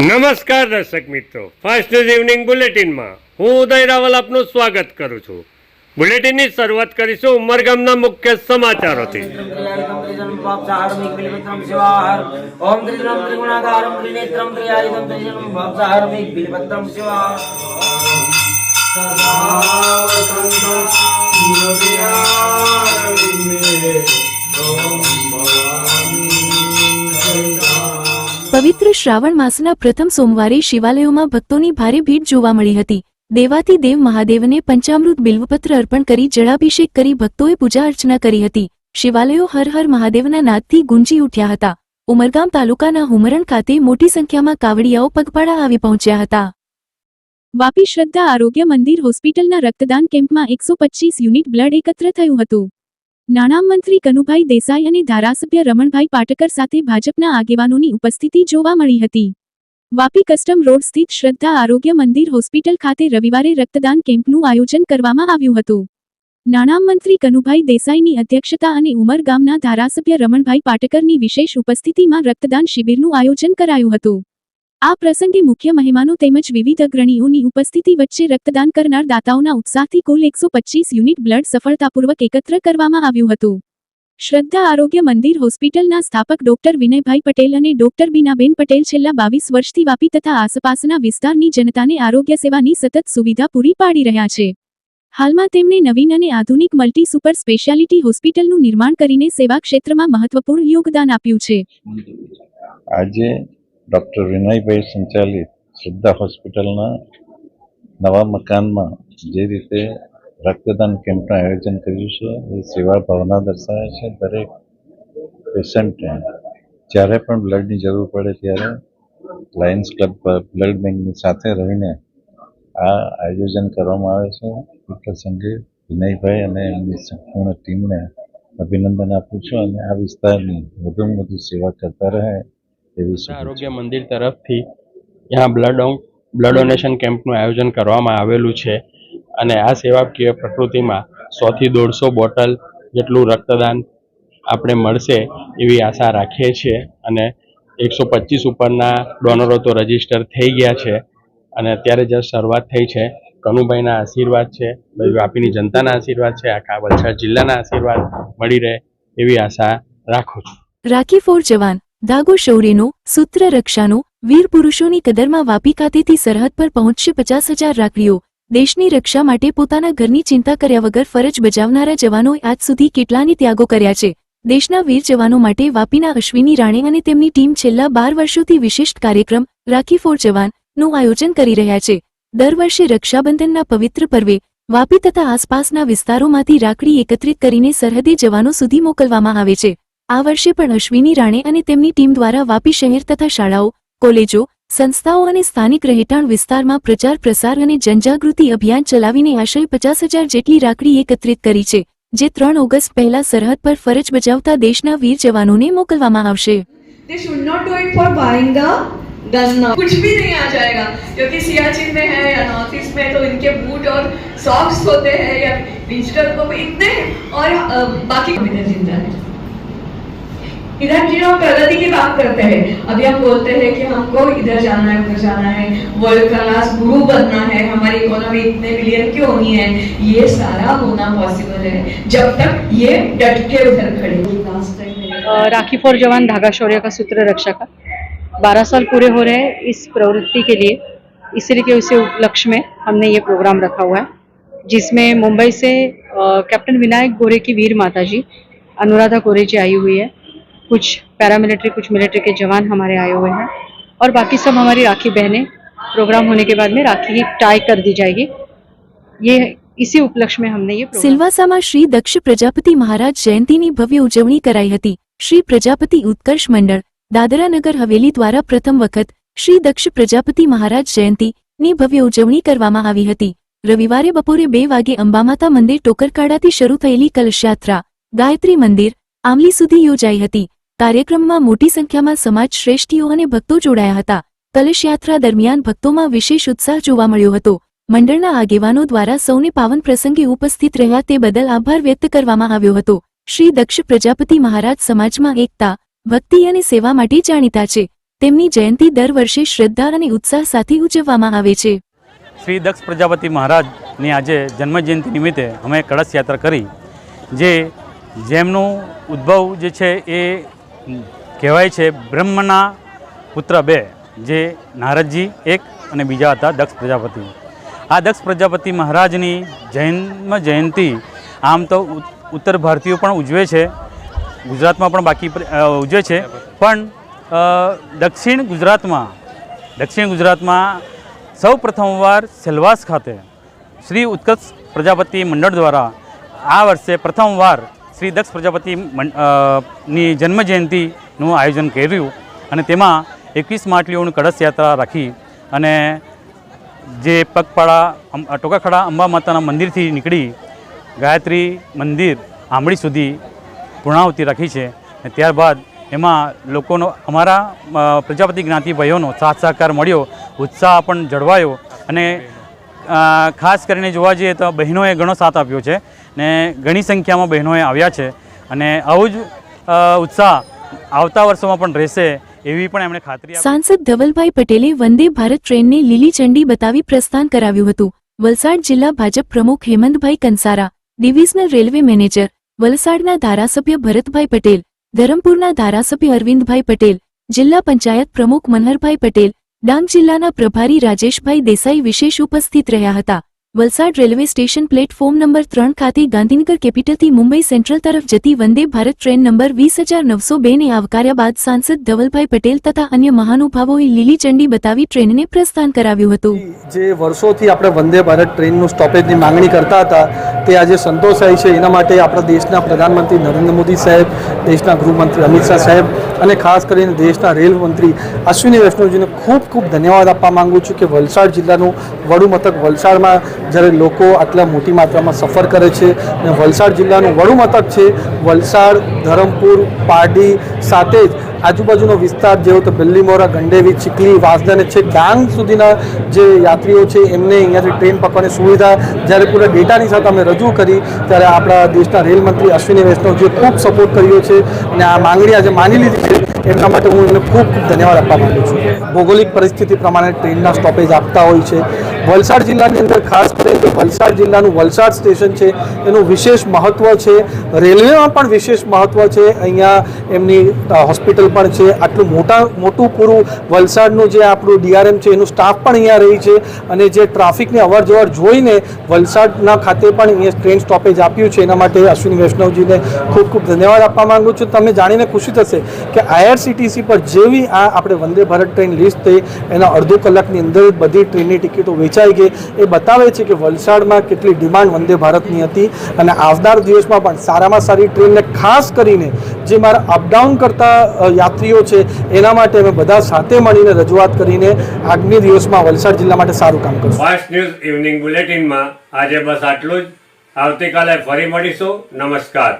નમસ્કાર દર્શક મિત્રો. ફાસ્ટ ન્યૂઝ ઇવનિંગ બુલેટિનમાં હું ઉદય રાવલ આપનું સ્વાગત કરું છું. બુલેટિનની શરૂઆત કરીશું ઉમરગામના મુખ્ય સમાચારોથી. ઓમ પવિત્ર શ્રાવણ માસના પ્રથમ સોમવારે શિવાલયોમાં ભક્તોની ભારે ભીડ જોવા મળી હતી. દેવાતી દેવ મહાદેવને પંચામૃત બિલ્વપત્ર અર્પણ કરી જળાભિષેક કરી ભક્તોએ પૂજા અર્ચના કરી હતી. શિવાલયો હર હર મહાદેવના નાદથી ગુંજી ઉઠ્યા હતા. ઉમરગામ તાલુકાના હુમરણ ખાતે મોટી સંખ્યામાં કાવડિયાઓ પગપાળા આવી પહોંચ્યા હતા. વાપી શ્રદ્ધા આરોગ્ય મંદિર હોસ્પિટલના રક્તદાન કેમ્પમાં એકસો યુનિટ બ્લડ એકત્ર થયું હતું. નાણામંત્રી કનુભાઈ દેસાઈ અને ધારાસભ્ય રમણભાઈ પાટકર સાથે ભાજપના આગેવાનોની ઉપસ્થિતિ જોવા મળી હતી. વાપી કસ્ટમ રોડ સ્થિત શ્રદ્ધા આરોગ્ય મંદિર હોસ્પિટલ ખાતે રવિવારે રક્તદાન કેમ્પનું આયોજન કરવામાં આવ્યું હતું. નાણામંત્રી કનુભાઈ દેસાઈની અધ્યક્ષતા અને ઉમર ગામના ધારાસભ્ય રમણભાઈ પાટકરની વિશેષ ઉપસ્થિતિમાં રક્તદાન શિબિરનું આયોજન કરાયું હતું. આ પ્રસંગે મુખ્ય મહેમાનો તેમજ વિવિધ અગ્રણીઓની ઉપસ્થિતિ વચ્ચે રક્તદાન કરનાર દાતાઓના ઉત્સાહથી કુલ એકસો યુનિટ બ્લડ સફળતાપૂર્વક એકત્ર કરવામાં આવ્યું હતું. શ્રદ્ધા આરોગ્ય મંદિર હોસ્પિટલના સ્થાપક ડોક્ટર વિનયભાઈ પટેલ અને ડોક્ટર બીનાબેન પટેલ છેલ્લા બાવીસ વર્ષથી વાપી તથા આસપાસના વિસ્તારની જનતાને આરોગ્ય સેવાની સતત સુવિધા પૂરી પાડી રહ્યા છે. હાલમાં તેમણે નવીન અને આધુનિક મલ્ટી સુપર સ્પેશિયાલિટી હોસ્પિટલનું નિર્માણ કરીને સેવા ક્ષેત્રમાં મહત્વપૂર્ણ યોગદાન આપ્યું છે. આજે ડૉક્ટર વિનયભાઈ સંચાલિત શ્રદ્ધા હોસ્પિટલના નવા મકાનમાં જે રીતે રક્તદાન કેમ્પનું આયોજન કર્યું છે, એ સેવા ભાવના દર્શાવે છે. દરેક પેશન્ટને જ્યારે પણ બ્લડની જરૂર પડે ત્યારે લાયન્સ ક્લબ બ્લડ બેંકની સાથે રહીને આ આયોજન કરવામાં આવે છે. એ પ્રસંગે વિનયભાઈ અને એમની સંપૂર્ણ ટીમને અભિનંદન આપું છું અને આ વિસ્તારની વધુમાં વધુ સેવા કરતા રહે. આરોગ્ય મંદિર તરફથી ત્યાં બ્લડ બ્લડ ડોનેશન કેમ્પનું આયોજન કરવામાં આવેલું છે. અને આ સેવાકીય પ્રકૃતિમાં સોથી દોઢસો બોટલ જેટલું રક્તદાન આપણે મળશે એવી આશા રાખીએ છીએ. અને એકસો પચીસ ઉપરના ડોનરો તો રજિસ્ટર થઈ ગયા છે. અને અત્યારે જસ્ટ શરૂઆત થઈ છે. કનુભાઈના આશીર્વાદ છે વાપીની જનતાના આશીર્વાદ છે આખા વલસાડ જિલ્લાના આશીર્વાદ મળી રહે એવી આશા રાખું છું. રાખી ફોર જવાન. ધાગો શૌર્યનો સૂત્ર રક્ષાનો વીર પુરુષોની કદરમાં વાપી ખાતેથી સરહદ પર પહોંચશે પચાસ હજાર રાખડીઓ. દેશની રક્ષા માટે પોતાના ઘરની ચિંતા કર્યા વગર ફરજ બજાવનારા જવાનોએ આજ સુધી કેટલાની ત્યાગો કર્યા છે. દેશના વીર જવાનો માટે વાપીના અશ્વિની રાણે અને તેમની ટીમ છેલ્લા બાર વર્ષોથી વિશિષ્ટ કાર્યક્રમ, રાખી ફોર જવાનનું આયોજન કરી રહ્યા છે. દર વર્ષે રક્ષાબંધનના પવિત્ર પર્વે વાપી તથા આસપાસના વિસ્તારોમાંથી રાખડી એકત્રિત કરીને સરહદે જવાનો સુધી મોકલવામાં આવે છે. આ વર્ષે પણ અશ્વિની રાણે અને તેમની ટીમ દ્વારા વાપી શહેર તથા શાળાઓ કોલેજો સંસ્થાઓ અને સ્થાનિક રહેઠાણ વિસ્તારમાં પ્રચાર પ્રસાર અને જનજાગૃતિ અભિયાન ચલાવીને આશરે પચાસ હજાર જેટલી રાખડી એકત્રિત કરી છે જે ત્રણ ઓગસ્ટ પહેલા સરહદ પર ફરજ બજાવતા દેશના વીર જવાનોને મોકલવામાં આવશે they should not do it for buying the gun कुछ भी नहीं आ जाएगा क्योंकि सियाचिन में है या नॉर्थ ईस्ट में तो इनके बूट और सॉक्स होते हैं या डिजिटल को इतने और अ, बाकी इधर जिंदा है इधर जो हम प्रगति की बात करते हैं। अभी हम बोलते हैं कि हमको इधर जाना है उधर जाना है। वर्ल्ड क्लास गुरु बनना है। हमारी इकोनॉमी इतने बिलियन की होनी है? ये सारा होना पॉसिबल है। जब तक ये डट के उधर खड़े राखी फॉर जवान धागा शौर्य का सूत्र रक्षा का। बारह साल पूरे हो रहे हैं इस प्रवृत्ति के लिए। इसी के उसे उपलक्ष्य में हमने ये प्रोग्राम रखा हुआ है जिसमें मुंबई से कैप्टन विनायक गोरे की वीर माता जी अनुराधा गोरे जी आई हुई है। कुछ पैरामिलिट्री कुछ मिलिट्री के जवान हमारे आए हुए हैं और बाकी सब हमारी राखी बहनें प्रोग्राम होने के बाद में राखी की टाई कर दी जाएगी ये इसी उपलक्ष्य में हमने ये प्रोग्राम સિલવાસામાં શ્રી દક્ષ પ્રજાપતિ મહારાજ જયંતીની ભવ્ય ઉજવણી કરાઈ હતી શ્રી પ્રજાપતિ ઉત્કર્ષ મંડળ દાદરા નગર હવેલી દ્વારા પ્રથમ વખત શ્રી દક્ષ પ્રજાપતિ મહારાજ જયંતી ની ભવ્ય ઉજવણી કરવામાં આવી હતી રવિવારે બપોરે બે વાગે અંબામાતા મંદિર ટોકરકાડાથી શરૂ થયેલી કલશયાત્રા ગાયત્રી મંદિર આમલી સુધી યોજાઈ હતી. કાર્યક્રમમાં મોટી સંખ્યામાં સમાજ શ્રેષ્ઠીઓ અને ભક્તો જોડાયા હતા. કલશયાત્રા દરમિયાન ભક્તોમાં વિશેષ ઉત્સાહ જોવા મળ્યો હતો. મંડળના આગેવાનો દ્વારા સૌને પાવન પ્રસંગે ઉપસ્થિત રહ્યા તે બદલ આભાર વ્યક્ત કરવામાં આવ્યો હતો. શ્રી દક્ષ પ્રજાપતિ મહારાજ સમાજમાં એકતા, ભક્તિ અને સેવા માટે જાણીતા છે. તેમની જયંતી દર વર્ષે શ્રદ્ધા અને ઉત્સાહ સાથે ઉજવવામાં આવે છે. શ્રી દક્ષ પ્રજાપતિ મહારાજની આજે જન્મજયંતિ નિમિત્તે અમે કળશ યાત્રા કરી, જે જેમનું ઉદ્ભવ જે છે એ કહેવાય છે બ્રહ્મના પુત્ર બે, જે નારદજી એક અને બીજા હતા દક્ષ પ્રજાપતિ. આ દક્ષ પ્રજાપતિ મહારાજની જન્મ જયંતિ આમ તો ઉત્તર ભારતીયો પણ ઉજવે છે, ગુજરાતમાં પણ બાકી ઉજવે છે. પણ દક્ષિણ ગુજરાતમાં દક્ષિણ ગુજરાતમાં સૌ પ્રથમવાર સેલવાસ ખાતે શ્રી ઉત્કર્ષ પ્રજાપતિ મંડળ દ્વારા આ વર્ષે પ્રથમવાર શ્રી દક્ષ પ્રજાપતિ ની જન્મજયંતિનું આયોજન કર્યું અને તેમાં એકવીસ માટલીઓની કળશ યાત્રા રાખી અને જે પગપાળા ટોકાખડા અંબા માતાના મંદિરથી નીકળી ગાયત્રી મંદિર આંબળી સુધી પૂર્ણાહુતિ રાખી છે અને ત્યારબાદ એમાં લોકોનો, અમારા પ્રજાપતિ જ્ઞાતિ ભાઈઓનો સાથ સહકાર મળ્યો, ઉત્સાહ પણ જળવાયો અને ખાસ કરીને જોવા જઈએ તો બહેનોએ ઘણો સાથ આપ્યો છે. ને ઘણી સંખ્યામાં બહેનોએ આવ્યા છે અને આવું જ ઉત્સાહ આવતા વર્ષોમાં પણ રહેશે એવી પણ એમણે ખાતરી સાંસદ ધવલભાઈ પટેલે વંદે ભારત ટ્રેનને લીલી ઝંડી બતાવી પ્રસ્થાન કરાવ્યું હતું. વલસાડ જિલ્લા ભાજપ પ્રમુખ Hemantbhai Kansara, divisional railway manager, વલસાડના ધારાસભ્ય ભરતભાઈ પટેલ, ધરમપુરના ધારાસભ્ય અરવિંદભાઈ પટેલ, જિલ્લા પંચાયત પ્રમુખ મનહરભાઈ પટેલ, ડાંગ જિલ્લાના પ્રભારી રાજેશભાઈ દેસાઈ વિશેષ ઉપસ્થિત રહ્યા હતા. Valsad railway station platform number ત્રણ ખાતે ગાંધીનગર કેપિટલથી મુંબઈ સેન્ટ્રલ તરફ જતી વંદે ભારત ટ્રેન નંબર વીસ હજાર નવસો બેને આવકાર્યા બાદ સાંસદ ધવલભાઈ પટેલ તથા અન્ય મહાનુભાવોએ લીલી ચંડી બતાવી ટ્રેનને પ્રસ્થાન કરાવ્યું હતું. જે વર્ષોથી આપણે વંદે ભારત ટ્રેનનું સ્ટોપેજની માંગણી કરતા હતા તે આજે સંતોષાય છે. એના માટે આપણા દેશના પ્રધાનમંત્રી નરેન્દ્ર મોદી સાહેબ, દેશના ગૃહમંત્રી અમિત શાહ સાહેબ અને ખાસ કરીને દેશના રેલ મંત્રી અશ્વિની વૈષ્ણવજીને ખૂબ ખૂબ ધન્યવાદ આપવા માંગુ છું કે વલસાડ જિલ્લાનું વડુ મથક વલસાડમાં જ્યારે લોકો આટલા મોટી માત્રામાં સફર કરે છે અને વલસાડ જિલ્લાનું વડુ મથક છે, વલસાડ, ધરમપુર, પારડી સાથે જ આજુબાજુનો વિસ્તાર જેવો તો બિલ્લીમોરા, ગંડેવી, ચીખલી, વાસદા અને છેક ડાંગ સુધીના જે યાત્રીઓ છે, એમને અહીંયાથી ટ્રેન પકડવાની સુવિધા, જ્યારે પૂરા ડેટાની સાથે અમે રજૂ કરી, ત્યારે આપણા દેશના રેલ મંત્રી અશ્વિની વૈષ્ણવજીએ ખૂબ સપોર્ટ કર્યો છે અને આ માંગણી આજે માની લીધી છે. એમના માટે હું એમને ખૂબ ખૂબ ધન્યવાદ આપવા માગું છું. ભૌગોલિક પરિસ્થિતિ પ્રમાણે ટ્રેનના સ્ટોપેજ આપતા હોય છે. વલસાડ જિલ્લાની અંદર ખાસ કરીને તો વલસાડ જિલ્લાનું વલસાડ સ્ટેશન છે, એનું વિશેષ મહત્ત્વ છે. રેલવેમાં પણ વિશેષ મહત્ત્વ છે. અહીંયા એમની હોસ્પિટલ પણ છે. આટલું મોટા, મોટું પૂરું વલસાડનું જે આપણું ડીઆરએમ છે, એનું સ્ટાફ પણ અહીંયા રહી છે. અને જે ટ્રાફિકની અવર જવર જોઈને વલસાડના ખાતે પણ અહીંયા ટ્રેન સ્ટોપેજ આપ્યું છે. એના માટે અશ્વિની વૈષ્ણવજીને ખૂબ ખૂબ ધન્યવાદ આપવા માંગુ છું. તમને જાણીને ખુશી થશે કે આઈઆરસીટીસી પર જેવી આ આપણે વંદે ભારત ટ્રેન લિસ્ટ થઈ, એના અડધો કલાકની અંદર બધી ટ્રેનની ટિકિટો વેચાઈ ગઈ. એ બતાવે છે કે વલસાડમાં કેટલી ડિમાન્ડ વંદે ભારતની હતી અને આવનાર દિવસમાં પણ સારામાં સારી ટ્રેનને ખાસ કરીને જે મારા અપડાઉન કરતા યાત્રીઓ છે, એના માટે અમે બધા સાથે મળીને રજૂઆત કરીને આગામી દિવસમાં વલસાડ જિલ્લા માટે સારું કામ કરશું. ફાસ્ટ ન્યૂઝ ઇવનિંગ બુલેટિનમાં આજે બસ આટલું જ. આવતીકાલે ફરી મળીશું. નમસ્કાર.